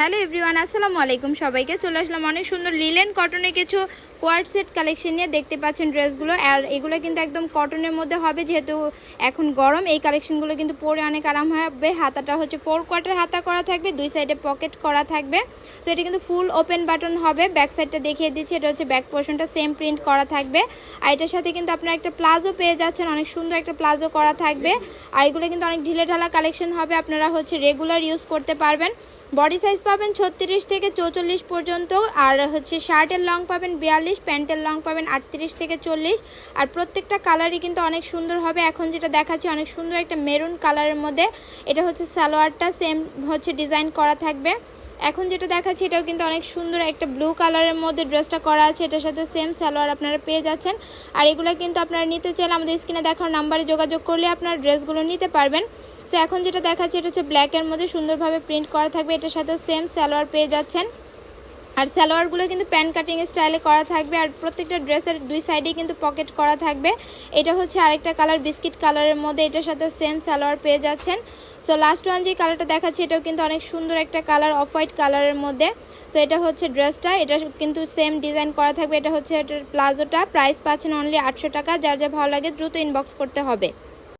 Hello everyone, আসসালামু আলাইকুম সবাইকে। চলে আসলাম অনেক সুন্দর লিলেন কটনের কিছু কোয়ার্ড সেট কালেকশন নিয়ে। দেখতে পাচ্ছেন ড্রেসগুলো আর এগুলো কিন্তু একদম কটনের মধ্যে হবে, যেহেতু এখন গরম। এই কালেকশনগুলো কিন্তু পরে অনেক আরাম হবে। হাতাটা হচ্ছে ফোর কোয়ার্টার হাতা করা থাকবে, দুই সাইডে পকেট করা থাকবে। সো এটা কিন্তু ফুল ওপেন বাটন হবে। ব্যাক সাইডটা দেখিয়ে দিচ্ছি, এটা হচ্ছে ব্যাক পোর্শনটা সেম প্রিন্ট করা থাকবে। আর এটার সাথে কিন্তু আপনারা একটা প্লাজো পেয়ে যাচ্ছেন, অনেক সুন্দর একটা প্লাজো করা থাকবে। আর এগুলো কিন্তু অনেক ঢিলে ঢালা কালেকশন হবে, আপনারা হচ্ছে রেগুলার ইউজ করতে পারবেন। বডি সাইজ পাবেন ছত্রিশ থেকে চৌচল্লিশ পর্যন্ত, আর হচ্ছে শার্টের লং পাবেন বিয়াল্লিশ, প্যান্টের লং পাবেন আটত্রিশ থেকে চল্লিশ। আর প্রত্যেকটা কালারই কিন্তু অনেক সুন্দর হবে। এখন যেটা দেখাচ্ছি, অনেক সুন্দর একটা মেরুন কালারের মধ্যে। এটা হচ্ছে সালোয়ারটা, সেম হচ্ছে ডিজাইন করা থাকবে। এখন যেটা দেখাচ্ছি, এটাও কিন্তু অনেক সুন্দর একটা ব্লু কালারের মধ্যে ড্রেসটা করা আছে। এটার সাথে সেম সালোয়ার আপনারা পেয়ে যাচ্ছেন। আর এগুলো কিন্তু আপনারা নিতে চাইলে আমাদের স্ক্রিনে দেখার নাম্বারে যোগাযোগ করলে আপনারা ড্রেসগুলো নিতে পারবেন। সো এখন যেটা দেখাচ্ছি, এটা হচ্ছে ব্ল্যাকের মধ্যে সুন্দরভাবে প্রিন্ট করা থাকবে। এটার সাথে সেম সালোয়ার পেয়ে যাচ্ছেন। আর সালোয়ারগুলো কিন্তু প্যান কাটিং স্টাইলে করা থাকবে, আর প্রত্যেকটা ড্রেসের দুই সাইডেই কিন্তু পকেট করা থাকবে। এটা হচ্ছে আরেকটা কালার বিস্কিট কালারের মধ্যে, এটার সাথে সেম সালোয়ার পেয়ে যাচ্ছেন। সো লাস্ট ওয়ান যে কালারটা দেখাচ্ছি, এটাও কিন্তু অনেক সুন্দর একটা কালার অফ হোয়াইট কালারের মধ্যে। সো এটা হচ্ছে ড্রেসটা, এটা কিন্তু সেম ডিজাইন করা থাকবে। এটা হচ্ছে এটার প্লাজোটা প্রাইস পাচ্ছেন অনলি আটশো টাকা, যার যা ভালো লাগে দ্রুত ইনবক্স করতে হবে।